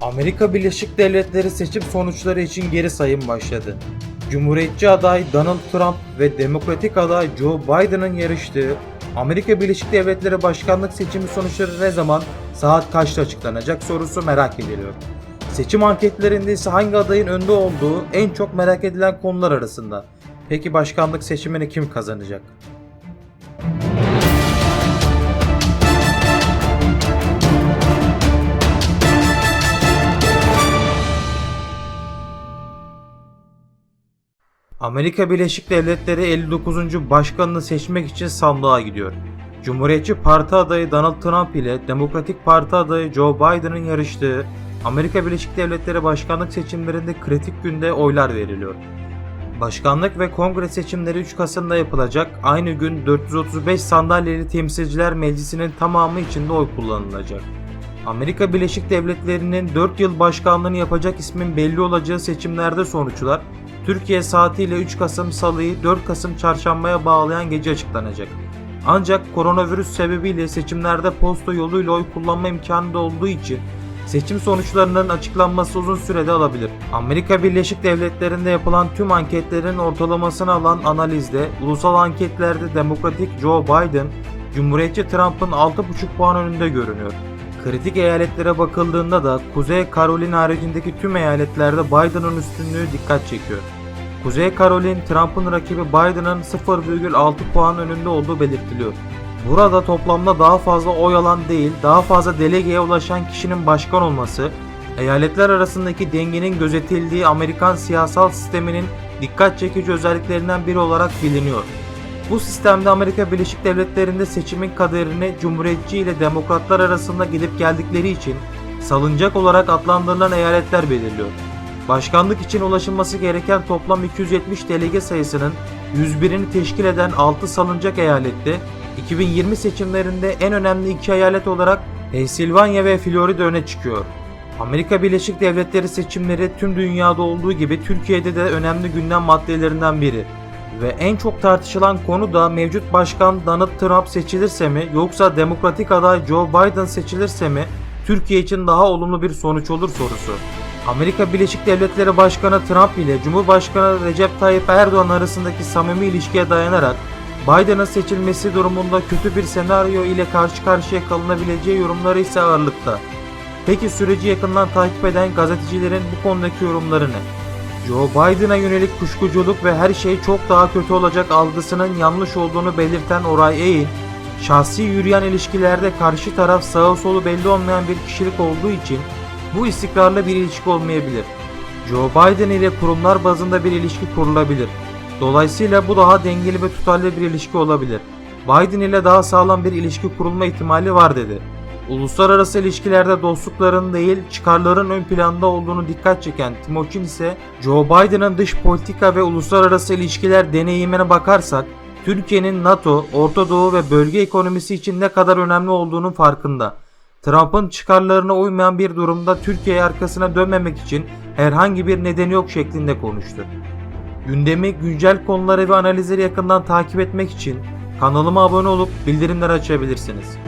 Amerika Birleşik Devletleri seçim sonuçları için geri sayım başladı. Cumhuriyetçi aday Donald Trump ve Demokratik aday Joe Biden'ın yarıştığı Amerika Birleşik Devletleri başkanlık seçimi sonuçları ne zaman, saat kaçta açıklanacak sorusu merak ediliyor. Seçim anketlerinde ise hangi adayın önde olduğu en çok merak edilen konular arasında. Peki başkanlık seçimini kim kazanacak? Amerika Birleşik Devletleri 59. başkanını seçmek için sandığa gidiyor. Cumhuriyetçi Parti adayı Donald Trump ile Demokratik Parti adayı Joe Biden'ın yarıştığı Amerika Birleşik Devletleri başkanlık seçimlerinde kritik günde oylar veriliyor. Başkanlık ve kongre seçimleri 3 Kasım'da yapılacak. Aynı gün 435 sandalyeli temsilciler meclisinin tamamı içinde oy kullanılacak. Amerika Birleşik Devletleri'nin 4 yıl başkanlığını yapacak ismin belli olacağı seçimlerde sonuçlar Türkiye saatiyle 3 Kasım Salı'yı 4 Kasım Çarşamba'ya bağlayan gece açıklanacak. Ancak koronavirüs sebebiyle seçimlerde posta yoluyla oy kullanma imkanı da olduğu için seçim sonuçlarının açıklanması uzun sürede alabilir. Amerika Birleşik Devletleri'nde yapılan tüm anketlerin ortalamasını alan analizde ulusal anketlerde Demokratik Joe Biden, Cumhuriyetçi Trump'ın 6,5 puan önünde görünüyor. Kritik eyaletlere bakıldığında da Kuzey Carolina haricindeki tüm eyaletlerde Biden'ın üstünlüğü dikkat çekiyor. Kuzey Carolina, Trump'ın rakibi Biden'ın 0,6 puan önünde olduğu belirtiliyor. Burada toplamda daha fazla oy alan değil, daha fazla delegeye ulaşan kişinin başkan olması, eyaletler arasındaki dengenin gözetildiği Amerikan siyasal sisteminin dikkat çekici özelliklerinden biri olarak biliniyor. Bu sistemde Amerika Birleşik Devletleri'nde seçimin kaderini Cumhuriyetçi ile Demokratlar arasında gidip geldikleri için salıncak olarak adlandırılan eyaletler belirliyor. Başkanlık için ulaşılması gereken toplam 270 delege sayısının 101'ini teşkil eden 6 salıncak eyalette 2020 seçimlerinde en önemli iki eyalet olarak Pensilvanya ve Florida öne çıkıyor. Amerika Birleşik Devletleri seçimleri tüm dünyada olduğu gibi Türkiye'de de önemli gündem maddelerinden biri. Ve en çok tartışılan konu da mevcut başkan Donald Trump seçilirse mi yoksa demokratik aday Joe Biden seçilirse mi Türkiye için daha olumlu bir sonuç olur sorusu. Amerika Birleşik Devletleri Başkanı Trump ile Cumhurbaşkanı Recep Tayyip Erdoğan arasındaki samimi ilişkiye dayanarak Biden'ın seçilmesi durumunda kötü bir senaryo ile karşı karşıya kalınabileceği yorumları ise ağırlıkta. Peki süreci yakından takip eden gazetecilerin bu konudaki yorumları ne? Joe Biden'a yönelik kuşkuculuk ve her şey çok daha kötü olacak algısının yanlış olduğunu belirten Oray Eğin, şahsi yürüyen ilişkilerde karşı taraf sağı solu belli olmayan bir kişilik olduğu için bu istikrarlı bir ilişki olmayabilir. Joe Biden ile kurumlar bazında bir ilişki kurulabilir. Dolayısıyla bu daha dengeli ve tutarlı bir ilişki olabilir. Biden ile daha sağlam bir ilişki kurulma ihtimali var dedi. Uluslararası ilişkilerde dostlukların değil çıkarların ön planda olduğunu dikkat çeken Timochin ise Joe Biden'ın dış politika ve uluslararası ilişkiler deneyimine bakarsak Türkiye'nin NATO, Orta Doğu ve bölge ekonomisi için ne kadar önemli olduğunun farkında. Trump'ın çıkarlarına uymayan bir durumda Türkiye'ye arkasına dönmemek için herhangi bir nedeni yok şeklinde konuştu. Gündemi, güncel konuları ve analizleri yakından takip etmek için kanalıma abone olup bildirimleri açabilirsiniz.